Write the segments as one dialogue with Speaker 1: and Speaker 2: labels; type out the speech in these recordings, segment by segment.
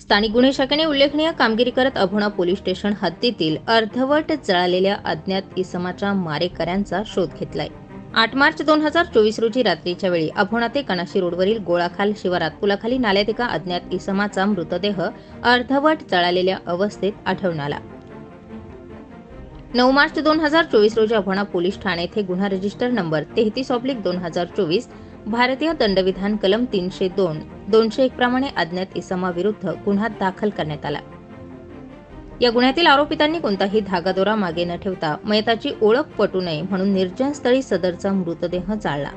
Speaker 1: स्थानिक गुन्हे शाखेने उल्लेखनीय कामगिरी करत अभोणा पोलीस स्टेशन हद्दीतील अर्धवट जळालेल्या अज्ञात इसमाच्या मारेकऱ्यांचा शोध घेतलाय. आठ मार्च दोन हजार चोवीस रोजी रात्रीच्या वेळी अभोणा ते कणाशी रोडवरील गोळाखाल शिवारात पुलाखाली नाल्यात एका अज्ञात इसमाचा मृतदेह अर्धवट जळालेल्या अवस्थेत आढळून आला. नऊ मार्च दोन हजार चोवीस रोजी अभोणा पोलीस ठाणे येथे गुन्हा रजिस्टर नंबर तेहतीस ऑब्लिक दोन हजार चोवीस भारतीय दंडविधान कलम तीनशे दोन दोनशे एक प्रमाणे अज्ञात इसमाविरुद्ध गुन्हा दाखल करण्यात आला. या गुन्ह्यातील आरोपितांनी कोणताही धागादोरा मागे न ठेवता मयताची ओळख पटू नये म्हणून निर्जन स्थळी सदरचा मृतदेह जाळला.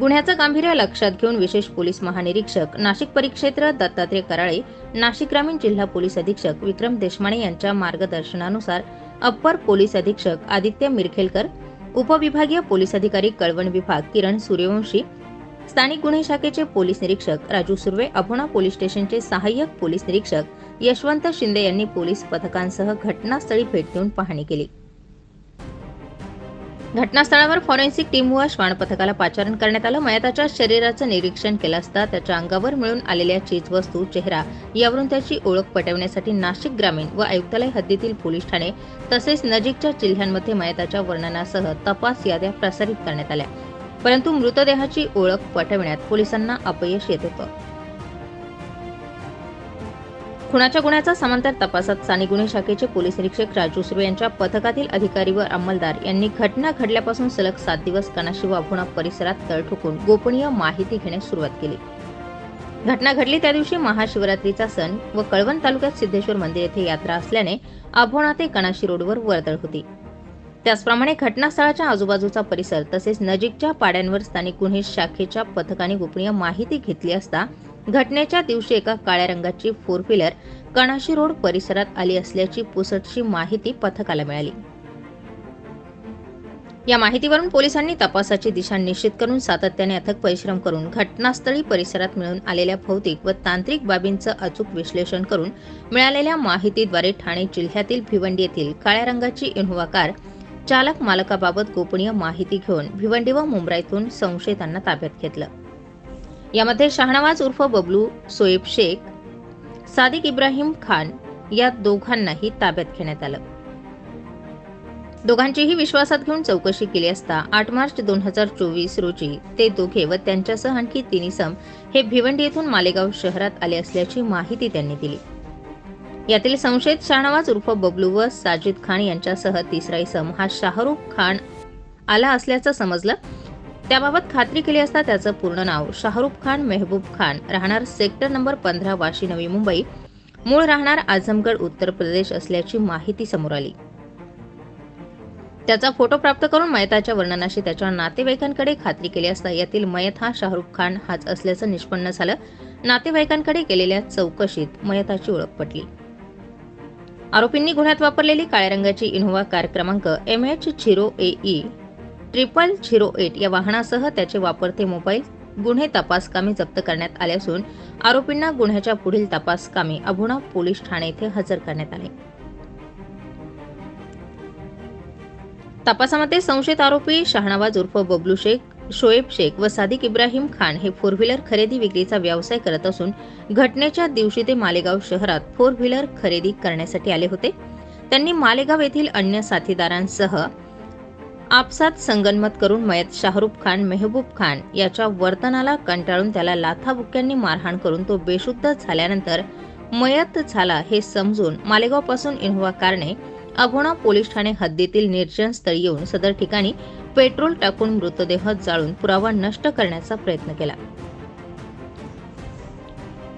Speaker 1: गुन्ह्याचं गांभीर्य लक्षात घेऊन विशेष पोलीस महानिरीक्षक नाशिक परिक्षेत्र दत्तात्रय कराळे नाशिक ग्रामीण जिल्हा पोलीस अधीक्षक विक्रम देशमाने यांच्या मार्गदर्शनानुसार अप्पर पोलीस अधीक्षक आदित्य मिरखेलकर उपविभागीय पोलीस अधिकारी कळवण विभाग किरण सूर्यवंशी स्थानिक गुन्हे शाखेचे पोलीस निरीक्षक राजू सुर्वे अभोणा पोलीस स्टेशनचे सहाय्यक पोलीस निरीक्षक यशवंत शिंदे यांनी पोलीस पथकांसह घटनास्थळी भेट देऊन पाहणी केली. घटनास्थळावर फॉरेन्सिक टीम व श्वान पथकाला पाचारण करण्यात आलं. मयताच्या शरीराचं निरीक्षण केलं असता त्याच्या अंगावर मिळून आलेल्या चीजवस्तू चेहरा यावरून त्याची ओळख पटवण्यासाठी नाशिक ग्रामीण व आयुक्तालय हद्दीतील पोलीस ठाणे तसेच नजीकच्या जिल्ह्यांमध्ये मयताच्या वर्णनासह तपास याद्या प्रसारित करण्यात आल्या. परंतु मृतदेहाची ओळख पटविण्यात पोलिसांना अपयश येत होतं. खुनाच्या गुन्ह्याचा समांतर तपासात स्थानिक गुन्हे शाखेचे पोलीस निरीक्षक राजू सुर्वे यांच्या पथकातील अधिकारी व अंमलदार यांनी घटना घडल्यापासून सलग सात दिवस कणाशी व परिसरात तळ ठोकून गोपनीय माहिती घेण्यास सुरुवात केली. घटना घडली त्या दिवशी महाशिवरात्रीचा सण व कळवण तालुक्यात सिद्धेश्वर मंदिर येथे यात्रा असल्याने आभोणा ते कणाशी रोडवर वर्दळ होती. त्याचप्रमाणे घटनास्थळाच्या आजूबाजूचा परिसर तसेच नजीकच्या पाड्यांवर स्थानिक गुन्हे शाखेच्या पथकाने गोपनीय माहिती घेतली असता घटनेच्या दिवशी एका काळ्या रंगाची फोर व्हीलर कणाशी रोड परिसरात आली असल्याची पुसटची माहिती पथकाला मिळाली. या माहितीवरून पोलिसांनी तपासाची दिशा निश्चित करून सातत्याने अथक परिश्रम करून घटनास्थळी परिसरात मिळून आलेल्या भौतिक व तांत्रिक बाबींचं अचूक विश्लेषण करून मिळालेल्या माहितीद्वारे ठाणे जिल्ह्यातील भिवंडी येथील काळ्या रंगाची इनोव्हा कार चालक मालकाबाबत गोपनीय माहिती घेऊन भिवंडी व मुंब्राईतून संशयितांना ताब्यात घेतलं. यामध्ये शहानवाज उर्फ बबलू सोएब शेख सादिक इब्राहिम खान या दोघांनाही ताब्यात घेण्यात आलं. दोघांचीही विश्वासात घेऊन चौकशी केली असता आठ मार्च दोन हजार चोवीस रोजी ते दोघे व त्यांच्यासह आणखी तीन इसम हे भिवंडी येथून मालेगाव शहरात आले असल्याची माहिती त्यांनी दिली. यातील संशयित शाहनवाज उर्फ बबलू व साजिद खान यांच्यासह तिसरा इसम हा शाहरुख खान आला असल्याचं समजलं. त्याबाबत खात्री केली असता त्याचं पूर्ण नाव शाहरुख खान मेहबूब खान. राहणार सेक्टर नंबर पंधरा वाशी नवी मुंबई. मूळ राहणार आझमगड उत्तर प्रदेश असल्याची माहिती समोर आली. त्याचा फोटो प्राप्त करून मयताच्या वर्णनाशी त्याच्या नातेवाईकांकडे खात्री केली असता यातील मयत हा शाहरुख खान हाच असल्याचं निष्पन्न झालं. नातेवाईकांकडे केलेल्या चौकशीत मयताची ओळख पटली. आरोपींनी गुन्ह्यात वापरलेली काळ्या रंगाची इनोव्हा कार क्रमांक M H zero A E triple zero eight या वाहनासह त्याचे वापरते मोबाईल. गुन्हे तपास कामी जप्त करण्यात आले असून आरोपींना गुन्ह्याच्या पुढील तपास कामी अभुणा पोलीस ठाणे येथे हजर करण्यात आले. तपासामध्ये संशयित आरोपी शहानवाज उर्फ बबलू शेख शोएब शेख व सादिक इब्राहिम खान हे फोर व्हीलर खरेदी विक्रीचा व्यवसाय करत असून घटनेच्या दिवशी ते मालेगाव शहरात फोर व्हीलर खरेदी करण्यासाठी आले होते. त्यांनी मालेगाव येथील अन्य साथीदारांसह आपसात संगनमत करून मयत शाहरुख खान मेहबूब खान याच्या वर्तनाला कंटाळून त्याला लाथाबुक्क्यांनी मारहाण करून तो बेशुद्ध झाल्यानंतर मयत झाला हे समजून मालेगावपासून इनोव्हा कारने अभोणा पोलीस ठाणे हद्दीतील निर्जन स्थळी येऊन सदर ठिकाणी पेट्रोल टाकून मृतदेह जाळून पुरावा नष्ट करण्याचा प्रयत्न केला.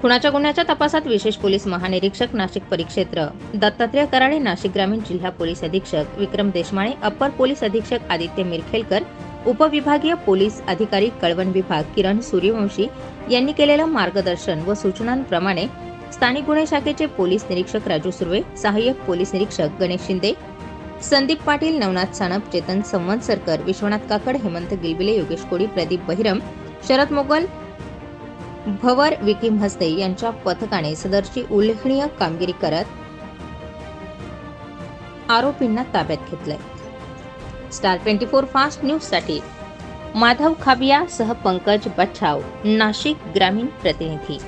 Speaker 1: खुनाच्या गुन्ह्याच्या तपासात विशेष पोलीस महानिरीक्षक नाशिक परिक्षेत्र. दत्तात्रय कराडे नाशिक ग्रामीण जिल्हा पोलीस अधीक्षक विक्रम देशमाळे अप्पर पोलीस अधीक्षक आदित्य मिरखेलकर उपविभागीय पोलीस अधिकारी कळवण विभाग किरण सूर्यवंशी यांनी केलेलं मार्गदर्शन व सूचनांप्रमाणे स्थानिक गुन्हे शाखेचे पोलीस निरीक्षक राजू सुर्वे सहाय्यक पोलीस निरीक्षक गणेश शिंदे संदीप पाटील नवनाथ सानप चेतन संवत्सरकर विश्वनाथ काकड हेमंत गिलबिले योगेश कोडी प्रदीप बहिरम शरद मोगल भवर विकी म्हस्ते यांच्या पथकाने सदरची उल्लेखनीय कामगिरी करत आरोपींना ताब्यात घेतलंय. स्टार ट्वेंटी फोर फास्ट न्यूजसाठी माधव खाबिया सह पंकज बच्छाव नाशिक ग्रामीण प्रतिनिधी.